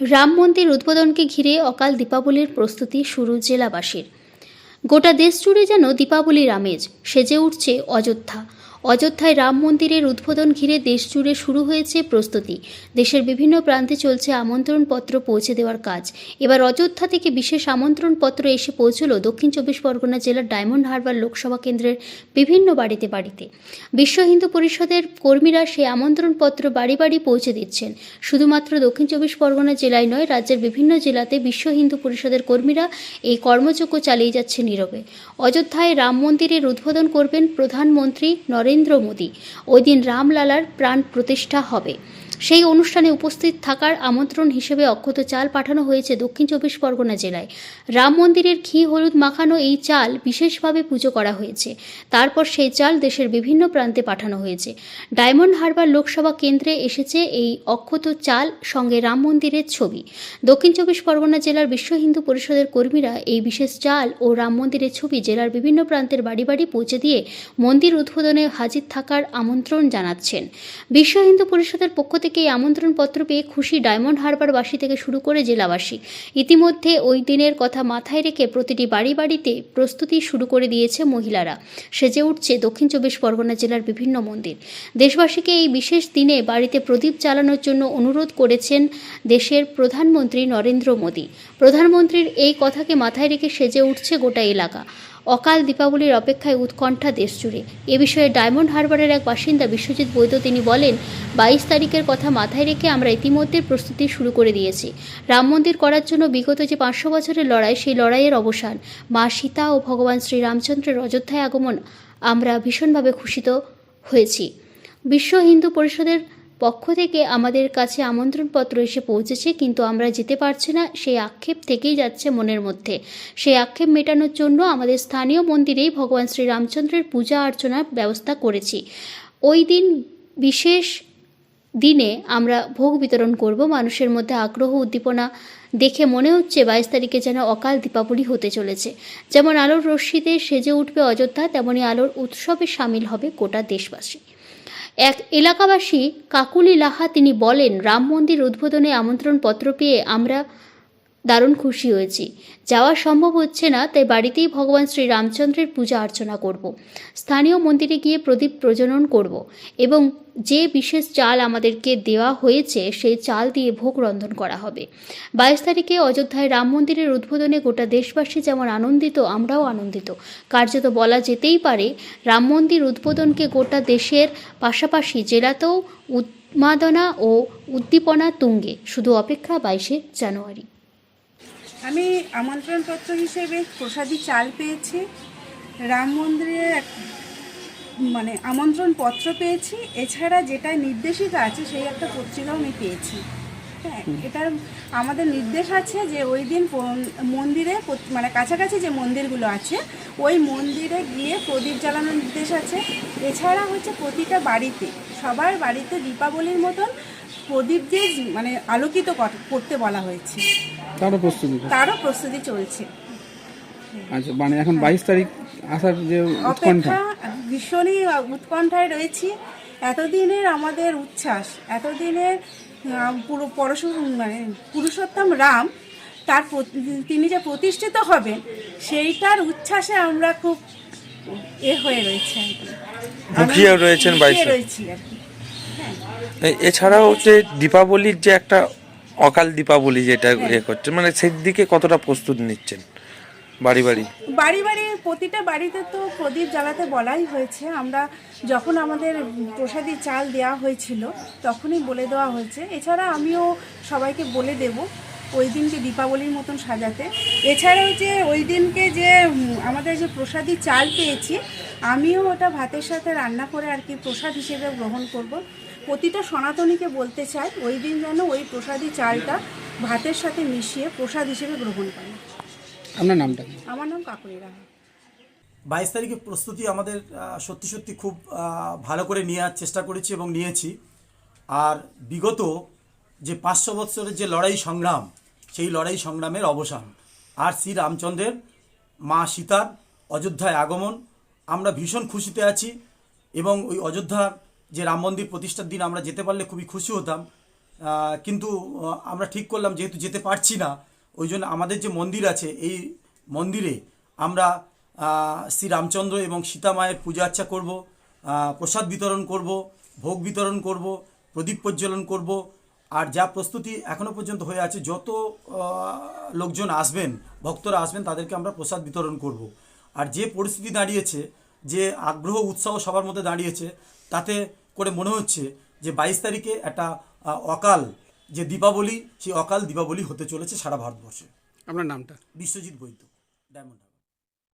রাম মন্দির উদ্বোধনকে ঘিরে অকাল দীপাবলির প্রস্তুতি শুরু জেলাবাসীর। গোটা দেশ জুড়ে যেন দীপাবলির আমেজ সেজে উঠছে অযোধ্যা। অযোধ্যায় রাম মন্দিরের উদ্বোধন ঘিরে দেশ জুড়ে শুরু হয়েছে প্রস্তুতি। দেশের বিভিন্ন প্রান্তে চলছে আমন্ত্রণপত্র পৌঁছে দেওয়ার কাজ। এবার অযোধ্যা থেকে বিশেষ আমন্ত্রণপত্র এসে পৌঁছল দক্ষিণ চব্বিশ পরগনা জেলার ডায়মন্ড হারবার লোকসভা কেন্দ্রের বিভিন্ন বাড়িতে বাড়িতে। বিশ্ব হিন্দু পরিষদের কর্মীরা সেই আমন্ত্রণপত্র বাড়ি বাড়ি পৌঁছে দিচ্ছেন। শুধুমাত্র দক্ষিণ চব্বিশ পরগনা জেলায় নয়, রাজ্যের বিভিন্ন জেলাতে বিশ্ব হিন্দু পরিষদের কর্মীরা এই কর্মযজ্ঞ চালিয়ে যাচ্ছে নীরবে। অযোধ্যায় রাম মন্দিরের উদ্বোধন করবেন প্রধানমন্ত্রী নরেন্দ্র মোদী। ওই দিন রামলালার প্রাণ প্রতিষ্ঠা হবে। সেই অনুষ্ঠানে উপস্থিত থাকার আমন্ত্রণ হিসেবে অক্ষত চাল পাঠানো হয়েছে দক্ষিণ চব্বিশ পরগনা জেলায়। রাম মন্দিরের ঘি, হলুদ মাখানো এই চাল বিশেষভাবে পুজো করা হয়েছে। তারপর সেই চাল দেশের বিভিন্ন প্রান্তে পাঠানো হয়েছে। ডায়মন্ড হারবার লোকসভা কেন্দ্রে এসেছে এই অক্ষত চাল সঙ্গে রাম মন্দিরের ছবি। দক্ষিণ চব্বিশ পরগনা জেলার বিশ্ব হিন্দু পরিষদের কর্মীরা এই বিশেষ চাল ও রাম মন্দিরের ছবি জেলার বিভিন্ন প্রান্তের বাড়ি বাড়ি পৌঁছে দিয়ে মন্দির উদ্বোধনে হাজির থাকার আমন্ত্রণ জানাচ্ছেন। বিশ্ব হিন্দু পরিষদের পক্ষ থেকে এই আমন্ত্রণপত্র পেয়ে খুশি ডায়মন্ড হারবারবাসী থেকে শুরু করে জেলাবাসী। ইতিমধ্যে ওই দিনের কথা মাথায় রেখে প্রতিটি বাড়ি বাড়িতে প্রস্তুতি শুরু করে দিয়েছে মহিলারা। সেজে উঠছে দক্ষিণ চব্বিশ পরগনা জেলার বিভিন্ন মন্দির। দেশবাসীকে এই বিশেষ দিনে বাড়িতে প্রদীপ জ্বালানোর জন্য অনুরোধ করেছেন দেশের প্রধানমন্ত্রী নরেন্দ্র মোদী। প্রধানমন্ত্রীর এই কথাকে মাথায় রেখে সেজে উঠছে গোটা এলাকা। অকাল দীপাবলির অপেক্ষায় উৎকণ্ঠা দেশ জুড়ে এ বিষয়ে ডায়মন্ড হারবারের এক বাসিন্দা বিশ্বজিৎ বৈদ্য তিনি বলেন, বাইশ তারিখের কথা মাথায় রেখে আমরা ইতিমধ্যে প্রস্তুতি শুরু করে দিয়েছি। রাম মন্দির করার জন্য বিগত যে পাঁচশো বছরের লড়াই, সেই লড়াইয়ের অবসান। মা সীতা ও ভগবান শ্রীরামচন্দ্রের অযোধ্যায় আগমন, আমরা ভীষণভাবে খুশিত হয়েছি। বিশ্ব হিন্দু পরিষদের পক্ষ থেকে আমাদের কাছে আমন্ত্রণপত্র এসে পৌঁছেছে, কিন্তু আমরা যেতে পারছি না। সেই আক্ষেপ থেকেই যাচ্ছে মনের মধ্যে। সেই আক্ষেপ মেটানোর জন্য আমাদের স্থানীয় মন্দিরেই ভগবান শ্রীরামচন্দ্রের পূজা অর্চনার ব্যবস্থা করেছি। ওই দিন বিশেষ দিনে আমরা ভোগ বিতরণ করব। মানুষের মধ্যে আগ্রহ, উদ্দীপনা দেখে মনে হচ্ছে বাইশ তারিখে যেন অকাল দীপাবলি হতে চলেছে। যেমন আলোর রশ্মিতে সেজে উঠবে অযোধ্যা, তেমনি আলোর উৎসবে সামিল হবে গোটা দেশবাসী। এক এলাকাবাসী কাকুলি লাহা তিনি বলেন রাম মন্দির উদ্বোধনে আমন্ত্রণপত্র পেয়ে আমরা দারুণ খুশি হয়েছি। যাওয়া সম্ভব হচ্ছে না, তাই বাড়িতেই ভগবান শ্রী রামচন্দ্রের পূজা অর্চনা করব। স্থানীয় মন্দিরে গিয়ে প্রদীপ প্রজনন করব এবং যে বিশেষ চাল আমাদেরকে দেওয়া হয়েছে, সেই চাল দিয়ে ভোগ রন্ধন করা হবে। বাইশ তারিখে অযোধ্যায় রাম মন্দিরের উদ্বোধনে গোটা দেশবাসী যেমন আনন্দিত, আমরাও আনন্দিত। কার্যত বলা যেতেই পারে, রাম মন্দির উদ্বোধনকে গোটা দেশের পাশাপাশি জেলাতেও উন্মাদনা ও উদ্দীপনা তুঙ্গে। শুধু অপেক্ষা বাইশে জানুয়ারি। আমি আমন্ত্রণপত্র হিসেবে প্রসাদী চাল পেয়েছি রাম মন্দিরের এক- মানে আমন্ত্রণ পত্র পেয়েছি এছাড়া যেটা নির্দেশিকা আছে সেই একটা পত্রিকাও আমি পেয়েছি। হ্যাঁ এটার আমাদের নির্দেশ আছে যে ওই দিন মন্দিরে মানে কাছাকাছি যে মন্দিরগুলো আছে ওই মন্দিরে গিয়ে প্রদীপ জ্বালানোর নির্দেশ আছে। এছাড়া হচ্ছে প্রতিটা বাড়িতে সবার বাড়িতে দীপাবলির মতন প্রদীপ দিয়ে মানে আলোকিত করতে বলা হয়েছে। তারও প্রস্তুতি তারও প্রস্তুতি চলছে। আচ্ছা মানে এখন বাইশ তারিখ আসার যে উৎকণ্ঠা। অপেক্ষা ভীষণই উৎকণ্ঠায় রয়েছি। এতদিনের আমাদের উচ্ছ্বাস এতদিনের পুরো পরশু মানে পুরুষোত্তম রাম তার তিনি যে প্রতিষ্ঠিত হবেন সেইটার উচ্ছ্বাসে আমরা খুব এ হয়ে রয়েছে আর কি। রয়েছেন বাইশে। রয়েছি আর কি। এছাড়াও যে দীপাবলির যে একটা অকাল দীপাবলি যেটা হ্যাঁ। ইয়ে করছে মানে সেই দিকে কতটা প্রস্তুত নিচ্ছেন বাড়ি বাড়ি? বাড়ি বাড়ি প্রতিটা বাড়িতে তো প্রদীপ জ্বালাতে বলাই হয়েছে। আমরা যখন আমাদের প্রসাদী চাল দেওয়া হয়েছিল তখনই বলে দেওয়া হয়েছে। এছাড়া আমিও সবাইকে বলে দেব ওই দিনকে দীপাবলির মতন সাজাতে। এছাড়াও যে ওই দিনকে যে আমাদের যে প্রসাদী চাল পেয়েছি আমিও ওটা ভাতের সাথে রান্না করে আর কি প্রসাদ হিসেবে গ্রহণ করব। প্রতিটা সনাতনীকে বলতে চাই ওই দিন যেন ওই প্রসাদী চালটা ভাতের সাথে মিশিয়ে প্রসাদ হিসেবে গ্রহণ করে আপনার নামটা আমার নাম কাকুরি রাহা বাইশ তারিখের প্রস্তুতি আমাদের সত্যি সত্যি খুব ভালো করে নেওয়ার চেষ্টা করেছি এবং নিয়েছি। আর বিগত যে পাঁচশো বৎসরের যে লড়াই সংগ্রাম সেই লড়াই সংগ্রামের অবসান। আর শ্রী রামচন্দ্রের মা সীতার অযোধ্যায় আগমন আমরা ভীষণ খুশিতে আছি এবং ওই অযোধ্যার যে রাম মন্দির প্রতিষ্ঠার দিন আমরা যেতে পারলে খুবই খুশি হতাম। কিন্তু আমরা ঠিক করলাম যেহেতু যেতে পারছি না, ওই জন্য আমাদের যে মন্দির আছে, এই মন্দিরে আমরা শ্রী রামচন্দ্র এবং সীতা মায়ের পূজা আর্চা করব প্রসাদ বিতরণ করব, ভোগ বিতরণ করব, প্রদীপ প্রজ্বলন করব। আর যা প্রস্তুতি এখনও পর্যন্ত হয়ে আছে, যত লোকজন আসবেন, ভক্তরা আসবেন, তাদেরকে আমরা প্রসাদ বিতরণ করব। আর যে পরিস্থিতি দাঁড়িয়েছে, যে আগ্রহ উৎসাহ সবার মধ্যে দাঁড়িয়েছে, তাতে করে মনে হচ্ছে যে বাইশ তারিখে একটা অকাল যে দীপাবলি সেই অকাল দীপাবলি হতে চলেছে সারা ভারতবর্ষে আপনার নামটা বিশ্বজিৎ বৈদ্য ডায়মন্ড।